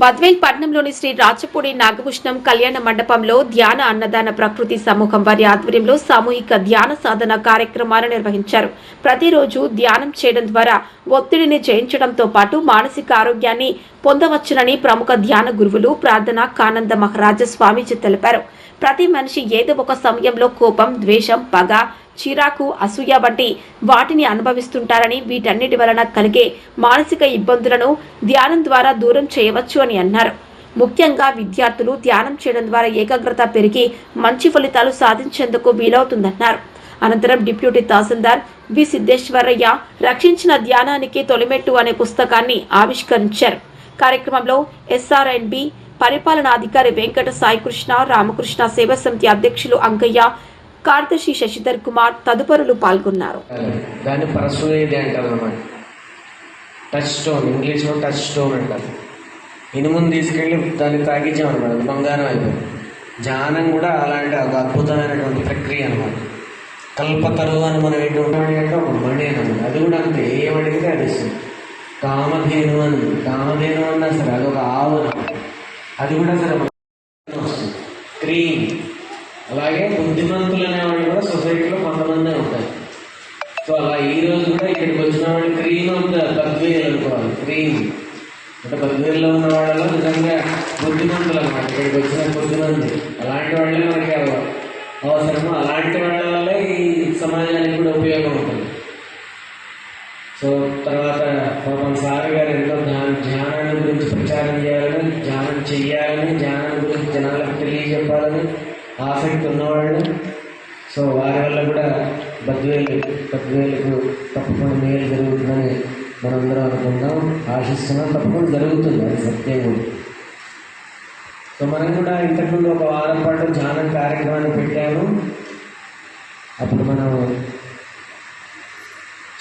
బద్వేల్ పట్నంలోని శ్రీ రాచపూడి నాగభూషణం కళ్యాణ మండపంలో ధ్యాన అన్నదాన ప్రకృతి సమూహం వారి ఆధ్వర్యంలో సామూహిక ధ్యాన సాధన కార్యక్రమాలు నిర్వహించారు. ప్రతిరోజు ధ్యానం చేయడం ద్వారా ఒత్తిడిని జయించడంతో పాటు మానసిక ఆరోగ్యాన్ని పొందవచ్చునని ప్రముఖ ధ్యాన గురువులు ప్రార్థన కానంద మహారాజ స్వామీజీ తెలిపారు. ప్రతి మనిషి ఏదో ఒక సమయంలో కోపం ద్వేషం పగ చిరాకు అసూయ వంటి వాటిని అనుభవిస్తుంటారని వీటన్నిటి వలన కలిగే మానసిక ఇబ్బందులను ధ్యానం ద్వారా దూరం చేయవచ్చు అని అన్నారు. ముఖ్యంగా విద్యార్థులు ధ్యానం చేయడం ద్వారా ఏకాగ్రత పెరిగి మంచి ఫలితాలు సాధించేందుకు వీలవుతుందన్నారు. అనంతరం డిప్యూటీ తహసీల్దార్ వి సిద్ధేశ్వరయ్య రక్షించిన ధ్యానానికి తొలిమెట్టు అనే పుస్తకాన్ని ఆవిష్కరించారు. కార్యక్రమంలో ఎస్ఆర్ఎన్బి పరిపాలనాధికారి వెంకట సాయికృష్ణ రామకృష్ణ సేవా సమితి అధ్యక్షులు అంకయ్య కార్తశి శశిధర్ కుమార్ తదుపరులు పాల్గొన్నారు. దాన్ని పరశువేది అంటారు అనమాట టచ్ స్టోన్ ఇంగ్లీష్లో టచ్ స్టోన్ అంటారు. ఇనుముని తీసుకెళ్ళి దాన్ని తాగించాం అనమాట బంగారం అయిపోయింది. ధ్యానం కూడా అలాంటి ఒక అద్భుతమైనటువంటి ప్రక్రియ అనమాట కల్పతరు అని మనం ఏంటి ఉంటామని అంటే ఒక మణి అనమాట అది కూడా అంతే. ఏమడిగితే అది ఇస్తుంది కామధేను అని. కామధేను అన్నా సరే అది ఒక ఆవు అది కూడా సరే క్రీమ్ అలాగే బుద్ధిమంతులు అనేవాళ్ళు కూడా సొసైటీలో కొంతమందే ఉంటారు. సో అలా ఈ రోజు కూడా ఇక్కడికి వచ్చిన వాళ్ళు క్రీమ్ ఆఫ్ అనుకోవాలి క్రీమ్. అంటే బద్వేల్లో ఉన్న వాళ్ళలో నిజంగా బుద్ధిమంతులు అనమాట ఇక్కడికి వచ్చిన బుద్ధిమంతులు. అలాంటి వాళ్ళే మనకి అవసరము. అలాంటి వాళ్ళ ఈ సమాజానికి కూడా ఉపయోగం ఉంటుంది. సో తర్వాత పాపం సార్ గారు ఎంతో ధ్యానాన్ని గురించి ప్రచారం చేయాలని ధ్యానం చెయ్యాలని ధ్యానం గురించి జనాలకు తెలియజెప్పాలని ఆసక్తి ఉన్నవాళ్ళు. సో వారి వల్ల కూడా బద్వేలు బద్వేలకు తప్పకుండా మేలు జరుగుతుందని మనందరం అనుకుందాం ఆశిస్తున్నాం. తప్పకుండా జరుగుతుంది అది సత్యం సో మనం కూడా ఇంతకుముందు ఒక వారం పాటు ధ్యానం కార్యక్రమాన్ని పెట్టాము. అప్పుడు మనం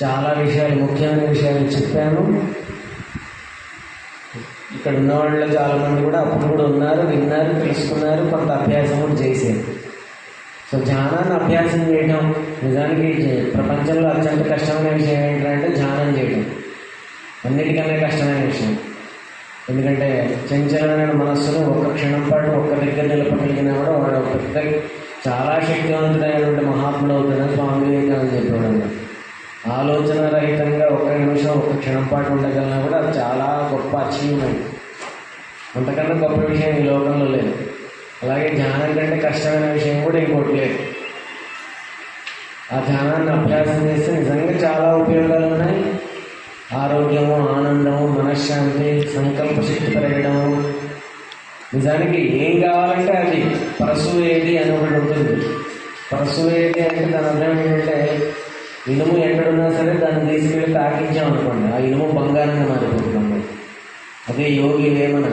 చాలా విషయాలు ముఖ్యమైన విషయాలు చెప్పాను ఇక్కడ ఉన్న వాళ్ళు చాలా మంది కూడా అప్పుడు కూడా ఉన్నారు విన్నారు తెలుసుకున్నారు కొంత అభ్యాసం కూడా చేశారు. సో ధ్యానాన్ని అభ్యాసం చేయడం నిజానికి ప్రపంచంలో అత్యంత కష్టమైన విషయం ఏంటంటే ధ్యానం చేయడం అన్నిటికన్నా కష్టమైన విషయం. ఎందుకంటే చంచలమైన మనస్సును ఒక్క క్షణం పాటు ఒక్క దగ్గర నిలపగలిగినా కూడా వాడు ఒక పెద్ద చాలా శక్తివంతుడైనటువంటి మహాత్ముడు అవుతాడని స్వామి వివేకానంద చెప్పేవాడు. ఆలోచన రహితంగా నిమిషం ఒక క్షణం పాటు ఉండగలనా కూడా అది చాలా గొప్ప అచీవ్మెంట్ అంతకన్నా గొప్ప విషయం ఈ లోకంలో లేదు. అలాగే ధ్యానం కంటే కష్టమైన విషయం కూడా ఇంకోటి లేదు. ఆ ధ్యానాన్ని అభ్యాసం చేస్తే నిజంగా చాలా ఉపయోగాలు ఉన్నాయి. ఆరోగ్యము ఆనందము మనశ్శాంతి సంకల్ప శక్తి పెరగడము. నిజానికి ఏం కావాలంటే అది. పరసు ఏది అని ఒకటి ఉంటుంది. పరసు ఏది అంటే దాని అర్థం ఏంటంటే ఇనుము ఎక్కడున్నా సరే దాన్ని తీసుకెళ్ళి తాకించాం అనుకోండి. ఆ ఇనుము బంగారంగా మారిపోతుంది అదే యోగి వేమన